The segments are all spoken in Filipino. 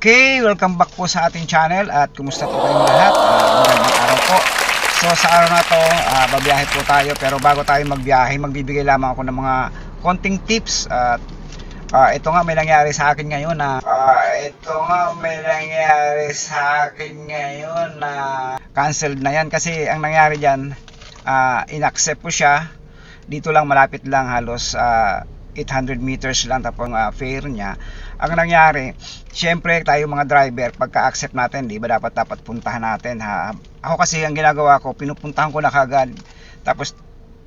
Okay, welcome back po sa ating channel at kumusta po kayong lahat? Uh, magandang araw po. So sa araw na to, ah, babiyahe po tayo. Pero bago tayo magbiyahe, magbibigay lamang ako ng mga konting tips. At ah, ito nga may nangyari sa akin ngayon na ah, ito nga may nangyari sa akin ngayon na canceled na yan. Kasi ang nangyari diyan, inaccept ko siya. Dito lang malapit lang halos. Ah, 800 meters lang tapos ang ah, fare niya. Ang nangyari, syempre tayo mga driver, pagka-accept natin, di ba dapat dapat puntahan natin ha. Ako kasi ang ginagawa ko, pinupuntahan ko na kagad. Tapos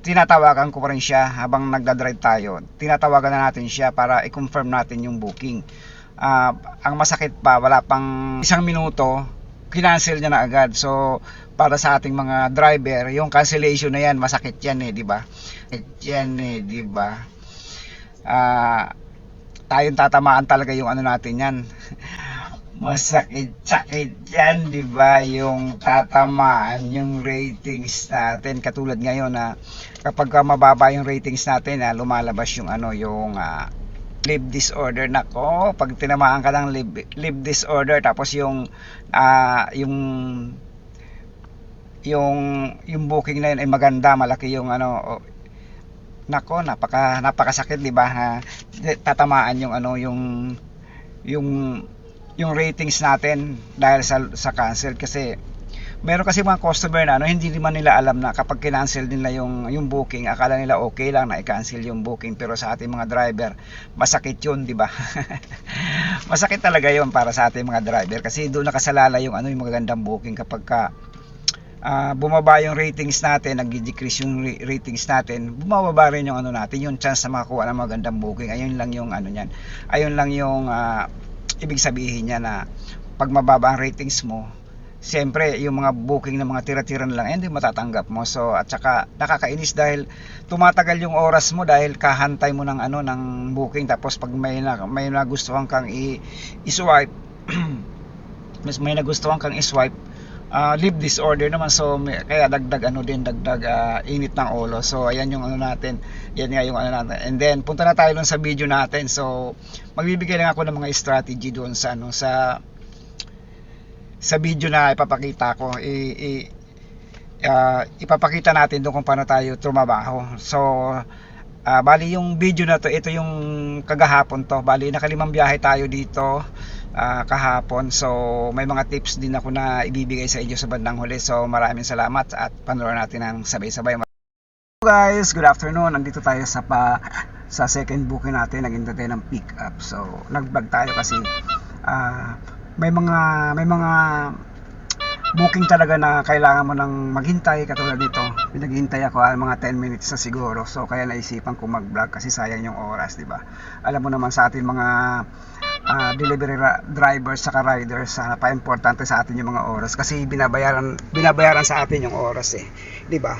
tinatawagan ko pa rin siya habang nagda-drive tayo. Tinatawagan na natin siya para i-confirm natin yung booking. Ah, ang masakit pa, wala pang isang minuto, kinancel niya na agad. So, para sa ating mga driver, yung cancellation na yan, masakit yan eh, di ba? Yan eh, di ba? Ah, tayong tatamaan talaga yung ano natin yan. Masakit-sakit yan, di ba? Yung tatamaan, yung ratings natin. Katulad ngayon na kapag ka mababa yung ratings natin, ah, lumalabas yung ano, yung ah, live disorder nako pag tinamaan ka ng live, live disorder tapos yung ah, yung yung yung booking na yun ay maganda malaki yung ano nako napaka napakasakit di ba ha tatamaan yung ano yung yung yung ratings natin dahil sa sa cancel. Kasi meron kasi mga customer na ano hindi naman nila alam na kapag kinancel nila yung yung booking akala nila okay lang na i-cancel yung booking. Pero sa ating mga driver masakit yun di ba? Masakit talaga yun para sa ating mga driver. Kasi doon nakasalala yung ano yung magagandang booking kapag ka ah, bumaba yung ratings natin, nag-decrease yung ra- ratings natin, bumababa rin yung ano natin, yung chance na makakuha ng magandang booking. Ayun lang yung ano niyan. Ayun lang yung ah, ibig sabihin niya na pag mababa ang ratings mo, siyempre yung mga booking ng mga tira-tira na lang, hindi matatanggap mo. So at saka nakakainis dahil tumatagal yung oras mo dahil kahantay mo ng ano ng booking tapos pag may na, may nagustuhan kang i-swipe mas may nagustuhan kang i-swipe uh, live disorder naman. So may, kaya dagdag ano din dagdag ah, init ng ulo. So ayan yung ano natin. Yan nga yung ano natin. And then punta na tayo dun sa video natin. So magbibigay lang ako ng mga strategy doon sa ano sa sa video na ipapakita ko. I, i ah, ipapakita natin doon kung paano tayo trumabaho. So ah, bali yung video na to ito yung kagahapon to. Bali nakalimang biyahe tayo dito ah, kahapon. So, may mga tips din ako na ibibigay sa inyo sa bandang huli. So, maraming salamat at panoorin natin ng sabay-sabay. Hello guys, good afternoon. Nandito tayo sa pa sa second booking natin. Naghintay tayo ng pick up. So, nag-vlog tayo kasi ah, may mga may mga booking talaga na kailangan mo nang maghintay katulad nito pinaghintay ako ah, mga 10 minutes na siguro so kaya naisipan ko mag-vlog kasi sayang yung oras di ba alam mo naman sa ating mga ah, delivery drivers saka riders uh, napaka-importante sa atin yung mga oras. Kasi binabayaran binabayaran sa atin yung oras eh. Di ba?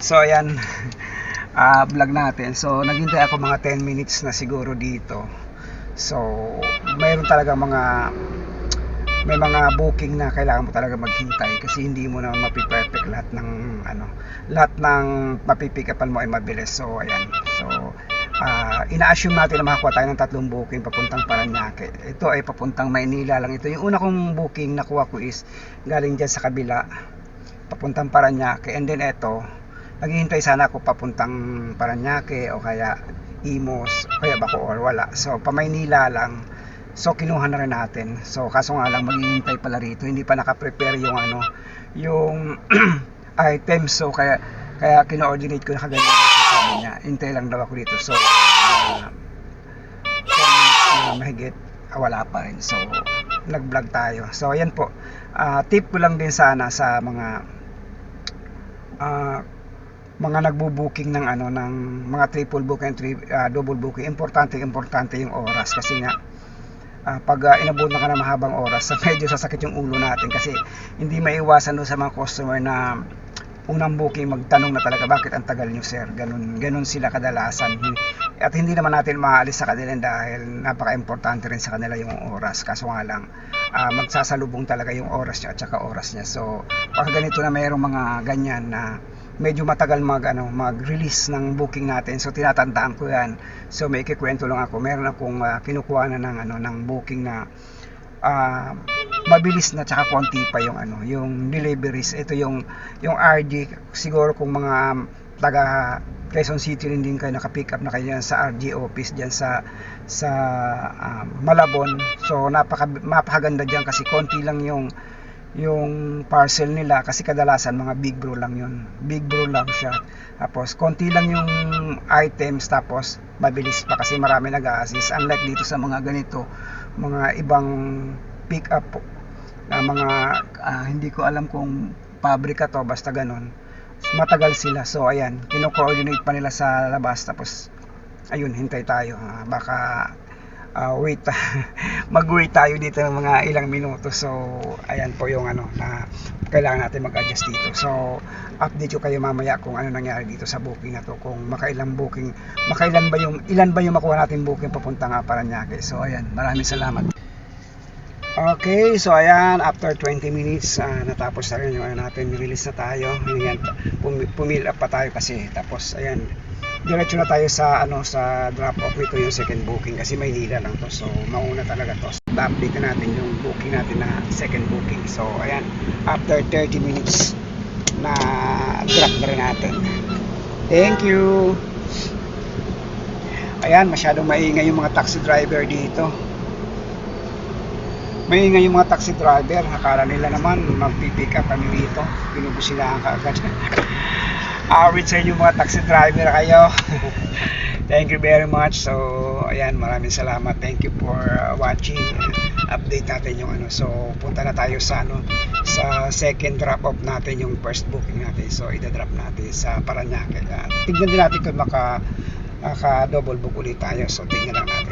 So ayan ah, vlog natin. So naghintay ako mga 10 minutes na siguro dito. So mayroon talaga mga may mga booking na kailangan mo talaga maghintay kasi hindi mo na mapiperfect lahat ng ano lahat ng mapipikapan mo ay mabilis. So ayan. So ah, ina-assume natin na makakuha tayo ng tatlong booking papuntang Paranaque. Ito ay papuntang Maynila lang ito. Yung una kong booking nakuha ko is galing dyan sa kabila papuntang Paranaque. And then ito naghihintay sana ako papuntang Paranaque o kaya Imos o kaya Bacoor. Wala. So pa Maynila lang. So kinuha na rin natin. So kaso nga lang maghihintay pala rito. Hindi pa naka-prepare yung ano, yung items. So kaya kaya kino-ordinate ko na kagaya sa sabi niya. Hintay lang daw ako dito. So uh, 10 minutes na mahigit ah, wala pa rin. So nag-vlog tayo. So ayan po. Ah, tip ko lang din sana sa mga ah, mga nagbo-booking ng ano ng mga triple booking, tri, ah, double booking. Importante importante yung oras kasi nga ah, pag uh, inabot na ka ng mahabang oras, medyo sasakit yung ulo natin kasi hindi maiwasan doon sa mga customer na unang booking magtanong na talaga bakit ang tagal nyo sir? Ganun, ganun sila kadalasan. At hindi naman natin maalis sa kanila dahil napaka-importante rin sa kanila yung oras. Kaso nga lang ah, magsasalubong talaga yung oras niya at saka oras niya. So pag ganito na mayroong mga ganyan na medyo matagal mag ano mag-release ng booking natin. So tinatandaan ko yan. So may ikikwento lang ako. Meron akong ah, kinukuha na ng ano ng booking na ah, mabilis na tsaka konti pa yung ano, yung deliveries. Ito yung yung RG siguro kung mga taga Quezon City rin din kayo naka-pick up na kayo dyan sa RG office diyan sa sa ah, Malabon. So napaka napakaganda diyan kasi konti lang yung yung parcel nila kasi kadalasan mga big bro lang yun big bro lang siya tapos konti lang yung items tapos mabilis pa kasi marami nag-a-assist unlike dito sa mga ganito mga ibang pick up po. Na mga ah, hindi ko alam kung pabrika to basta ganon matagal sila. So ayan. Kino-coordinate pa nila sa labas. Tapos ayun hintay tayo. Ah, baka ah, wait. Mag-wait tayo dito ng mga ilang minuto. So ayan po yung ano na kailangan natin mag-adjust dito. So update ko kayo mamaya kung ano nangyari dito sa booking na to. Kung makailang booking makailan ba yung ilan ba yung makuha natin booking papunta nga Paranaque so ayan. Maraming salamat Okay, so ayan, after 20 minutes, ah, natapos na rin yung ano natin, release na tayo. Ayan, pum- pumil up pa tayo kasi. Tapos, ayan, diretso na tayo sa, ano, sa drop off. Ito yung second booking kasi may nila lang to. So, mauna talaga to. So, update na natin yung booking natin na second booking. So, ayan, after 30 minutes, na drop na rin natin. Thank you! Ayan, masyadong maingay yung mga taxi driver dito maingay yung mga taxi driver. Akala nila naman magpipick up kami dito. Pinubusilahan ka agad. Awit sa inyo mga taxi driver kayo. Thank you very much. So ayan maraming salamat. Thank you for uh, watching update natin yung ano. So punta na tayo sa ano sa second drop off natin yung first booking natin. So ida-drop natin sa Paranaque. Uh, tignan din natin kung maka maka double book ulit tayo. So tignan lang natin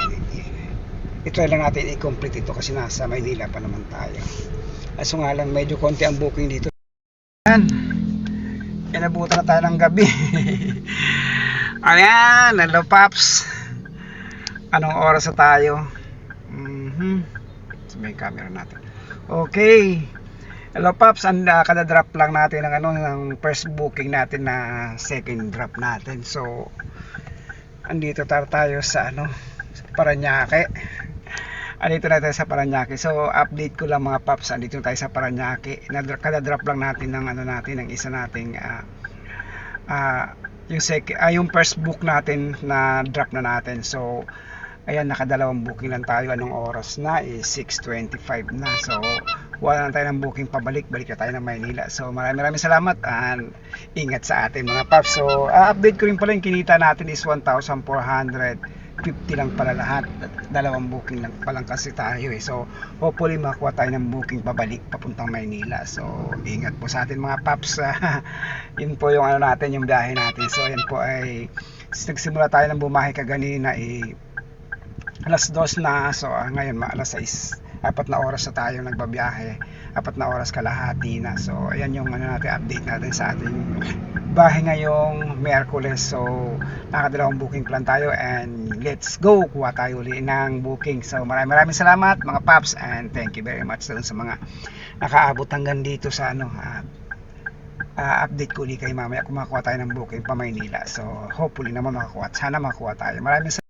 i-try lang natin i-complete ito kasi nasa Maynila pa naman tayo. Kaso nga lang medyo konti ang booking dito. Ayan. Inabutan na tayo ng gabi. Ayan, hello Paps. Anong oras na tayo? Mhm. So, may camera natin. Okay. Hello Paps, and uh, kada-drop lang natin ng ano ng first booking natin na second drop natin. So andito tayo sa ano Paranaque. Andito na tayo sa Paranaque. So, update ko lang mga paps. Andito tayo sa Paranaque. Nadra- Kada-drop lang natin ng ano natin, ng isa nating ah ah, yung sec ah, yung first book natin na drop na natin. So, ayan, nakadalawang booking lang tayo. Anong oras na? Is 6.25 na. So, wala na tayo ng booking pabalik. Balik na tayo ng Maynila. So, maraming maraming salamat and ingat sa atin mga paps. So, ah, update ko rin pala yung kinita natin is 1,450 lang pala lahat. Dalawang booking lang pa lang kasi tayo eh. So, hopefully makakuha tayo ng booking pabalik papuntang Maynila. So, ingat po sa atin mga paps. yun po yung ano natin, yung biyahe natin. So, ayan po ay nagsimula tayo ng bumahe kaganina eh alas 2 na so ah, ngayon ma alas 6 apat na oras na tayo nagbabiyahe apat na oras kalahati na. So ayan yung ano natin update natin sa ating bahay ngayong Merkules. So nakadalawang booking plan tayo and let's go! Kuha tayo uli ng booking. So maraming maraming salamat mga paps and thank you very much sa mga nakaabot hanggang dito sa ano ah, ah, update ko ulit kay mamaya. Kung makakuha tayo ng booking pa Maynila. So hopefully naman makakuha sana makakuha tayo. Maraming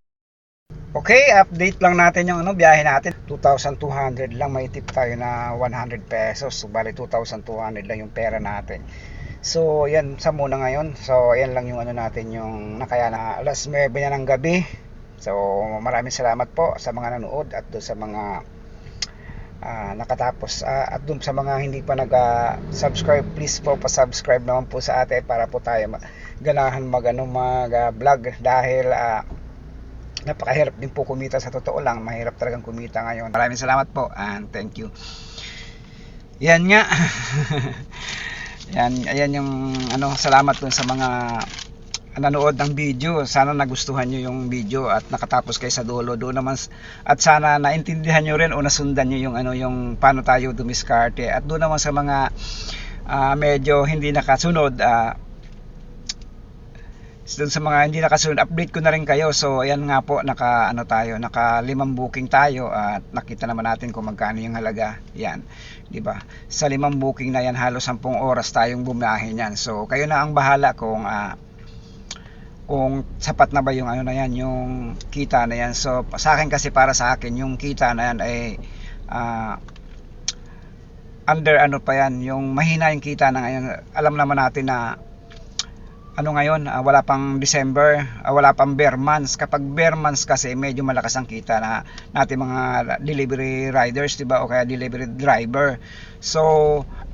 Okay, update lang natin yung ano, biyahe natin. 2,200 lang, may tip tayo na 100 pesos. So, bali 2,200 lang yung pera natin. So, yan sa muna ngayon. So, yan lang yung ano natin, yung nakaya na alas 9 na ng gabi. So, maraming salamat po sa mga nanood at doon sa mga ah, nakatapos. Ah, at doon sa mga hindi pa nag-subscribe, please po pa-subscribe naman po sa atin para po tayo ganahan mag, ano, mag-vlog dahil ah, napakahirap din po kumita sa totoo lang. Mahirap talagang kumita ngayon. Maraming salamat po and thank you. Yan nga. Yan ayan yung ano salamat dun sa mga nanood ng video. Sana nagustuhan nyo yung video at nakatapos kayo sa dulo. Doon naman at sana naintindihan nyo rin o nasundan nyo yung ano yung paano tayo dumiskarte. At doon naman sa mga ah, medyo hindi nakasunod ah, doon sa mga hindi nakasunod, update ko na rin kayo. So, ayan nga po, naka ano tayo, naka limang booking tayo at nakita naman natin kung magkano yung halaga. Yan, 'di ba? Sa limang booking na yan, halos 10 oras tayong bumiyahe niyan. So, kayo na ang bahala kung ah, kung sapat na ba yung ano na yan, yung kita na yan. So, sa akin kasi para sa akin, yung kita na yan ay ah, under ano pa yan, yung mahina yung kita na ngayon. Alam naman natin na ano ngayon, ah, wala pang December, ah, wala pang bear months. Kapag bear months kasi medyo malakas ang kita na natin mga delivery riders, 'di ba? O kaya delivery driver. So,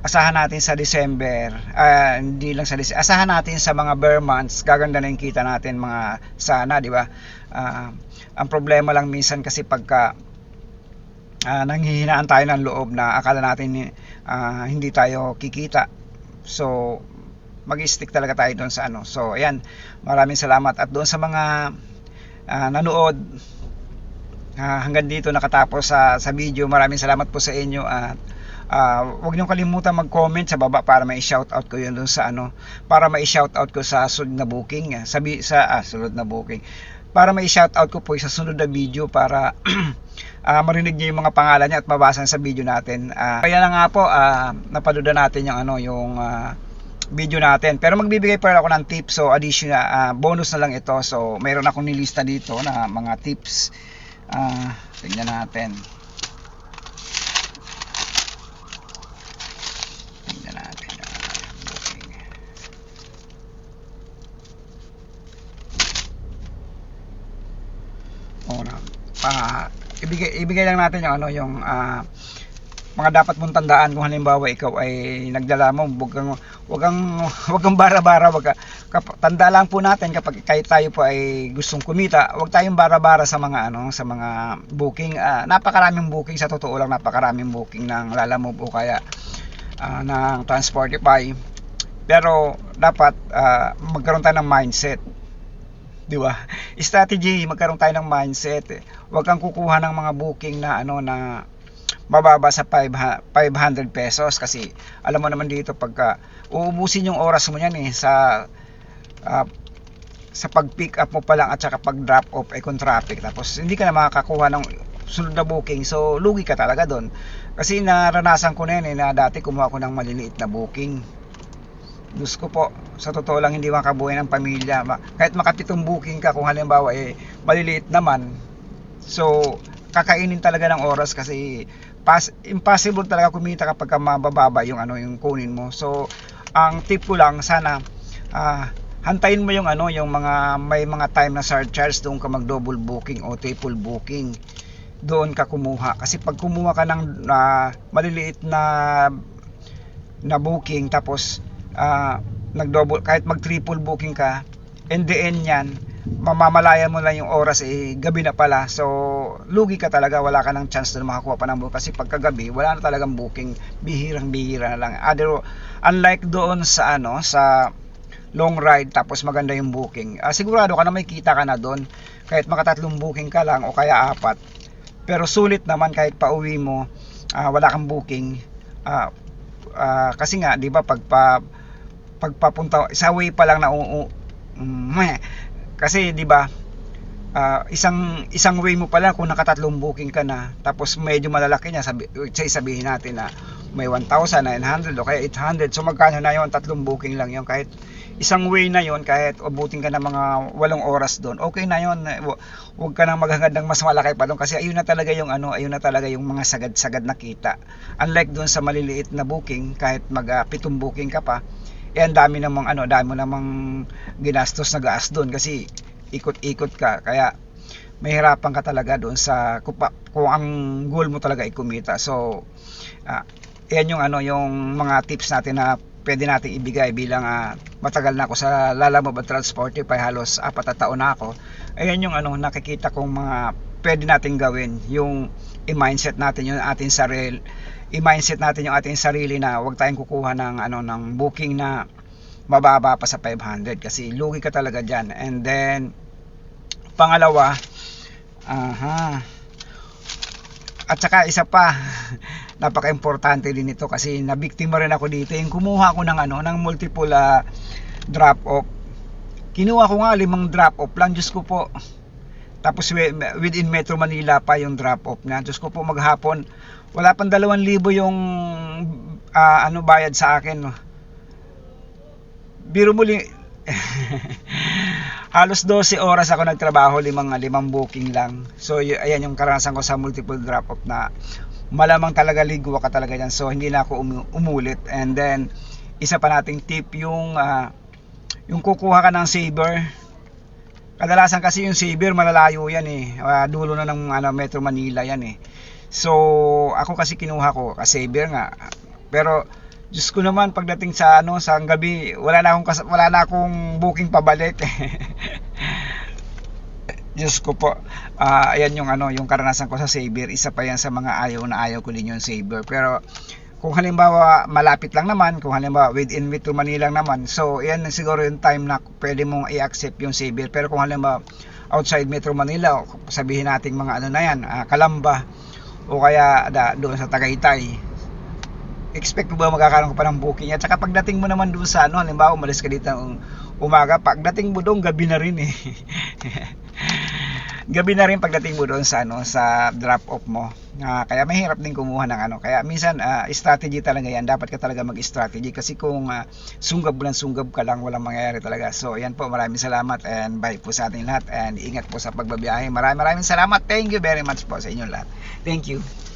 asahan natin sa December, ah, hindi lang sa December, asahan natin sa mga bear months, gaganda na yung kita natin mga sana, 'di ba? Ah, ang problema lang minsan kasi pagka ah, nanghihinaan tayo ng loob na akala natin ah, hindi tayo kikita. So, mag-stick talaga tayo doon sa ano. So, ayan, maraming salamat. At doon sa mga ah, nanood, ah, hanggang dito nakatapos sa, sa video, maraming salamat po sa inyo. At ah, huwag niyong kalimutan mag-comment sa baba para may shoutout ko yun doon sa ano, para may shoutout ko sa sunod na booking, sabi, sa ah, sunod na booking. Para may shoutout ko po sa sunod na video para ah, marinig niyo yung mga pangalan niya at mabasa sa video natin. Ah, kaya na nga po, ah, napaduda natin yung ano, yung ah, video natin. Pero magbibigay pa rin ako ng tips. So, additional, ah, bonus na lang ito. So, mayroon akong nilista dito na mga tips. Ah, tingnan natin. Tingnan natin. ah, booking. O, na, pa, ibigay, ibigay lang natin yung ano, yung ah, mga dapat mong tandaan kung halimbawa ikaw ay nagdala mo, wag kang wag kang wag kang bara-bara, wag ka, tanda lang po natin kapag kahit tayo po ay gustong kumita, wag tayong bara-bara sa mga ano, sa mga booking. Ah, napakaraming booking sa totoo lang, napakaraming booking ng Lalamove o kaya ah, ng Transportify. Pero dapat ah, magkaroon tayo ng mindset. Di ba? Strategy, magkaroon tayo ng mindset. Huwag kang kukuha ng mga booking na ano na mababa sa 500 pesos. Kasi alam mo naman dito pagka uubusin yung oras mo yan eh sa ah, sa pag-pick up mo pa lang at saka pag-drop off ay kung traffic. Tapos hindi ka na makakakuha ng sunod na booking. So lugi ka talaga doon. Kasi naranasan ko na yan eh na dati kumuha ko ng maliliit na booking. Diyos ko po, sa totoo lang hindi makabuhay ng pamilya. Kahit makapitong booking ka kung halimbawa eh maliliit naman. So, kakainin talaga ng oras kasi pas impossible talaga kumita kapag ka mabababa yung ano yung kunin mo. So, ang tip ko lang sana ah, hantayin mo yung ano yung mga may mga time na surcharge doon ka mag double booking o triple booking doon ka kumuha kasi pag kumuha ka ng ah, maliliit na na booking tapos ah, nag-double kahit mag triple booking ka in the end yan mamamalayan mo lang yung oras eh gabi na pala. So lugi ka talaga. Wala ka ng chance na makakuha pa ng booking kasi pagkagabi wala na talagang booking. Bihirang bihira na lang. Other, unlike doon sa ano sa long ride tapos maganda yung booking ah, sigurado ka na may kita ka na doon. Kahit makatatlong booking ka lang o kaya apat. Pero sulit naman kahit pauwi mo ah, wala kang booking. Ah, ah, kasi nga 'di ba pagpa pagpapunta sa way pa lang na u, u- meh. Kasi 'di ba ah, isang isang way mo pa lang kung nakatatlong booking ka na tapos medyo malalaki niya sabi say sabihin natin na may 1,900 o kaya 800 so magkano na yon tatlong booking lang yon kahit isang way na yon kahit abutin ka ng mga walong oras doon okay na yon huwag ka nang maghangad ng mas malaki pa doon kasi ayun na talaga yung ano ayun na talaga yung mga sagad-sagad na kita. Unlike doon sa maliliit na booking kahit mag pitong booking ka pa eh ang dami namang ano dami mo namang ginastos na gas doon kasi ikot-ikot ka. Kaya mahirapan ka talaga doon sa kung, ang goal mo talaga ay kumita. So ah, yan yung ano yung mga tips natin na pwede natin ibigay bilang ah, matagal na ako sa Lalamove at Transportify halos apat na taon na ako. Ayan yung ano nakikita kong mga pwede natin gawin. Yung i-mindset natin yung ating sarili i-mindset natin yung ating sarili na huwag tayong kukuha ng ano ng booking na mababa pa sa 500 kasi lugi ka talaga diyan and then pangalawa aha. At saka isa pa napaka-importante din ito kasi nabiktima rin ako dito. Yung kumuha ko ng ano ng multiple ah, drop off. Kinuha ko nga limang drop off lang Diyos ko po. Tapos wi- within Metro Manila pa yung drop off na. Diyos ko po maghapon wala pang 2,000 yung ah, ano bayad sa akin biro mo li- halos 12 oras ako nagtrabaho limang limang booking lang so y- ayan yung karanasan ko sa multiple drop off na malamang talaga ligwa ka talaga yan. So hindi na ako umu- umulit. And then isa pa nating tip yung ah, yung kukuha ka ng saber. Kadalasan kasi yung saber malalayo yan eh. Ah, dulo na ng ano, Metro Manila yan eh. So ako kasi kinuha ko kasi saber nga. Pero Diyos ko naman pagdating sa ano sa gabi, wala na akong wala na akong booking pabalik. Diyos ko po. Ah, ayan yung ano, yung karanasan ko sa Saber. Isa pa yan sa mga ayaw na ayaw ko din yung Saber. Pero kung halimbawa malapit lang naman, kung halimbawa within Metro Manila lang naman, so yan siguro yung time na pwede mong i-accept yung Saber. Pero kung halimbawa outside Metro Manila, sabihin nating mga ano na yan, ah, Kalamba, o kaya da, doon sa Tagaytay, expect mo ba magkakaroon ka pa ng booking? At saka pagdating mo naman doon sa ano halimbawa umalis ka dito ng umaga pagdating mo doon gabi na rin eh gabi na rin pagdating mo doon sa ano sa drop off mo. Ah, kaya mahirap din kumuha ng ano kaya minsan ah, strategy talaga yan. Dapat ka talaga mag-strategy kasi kung ah, sunggab lang sunggab ka lang walang mangyayari talaga. So yan po maraming salamat and bye po sa ating lahat and ingat po sa pagbabiyahe. Maraming maraming salamat. Thank you very much po sa inyong lahat. Thank you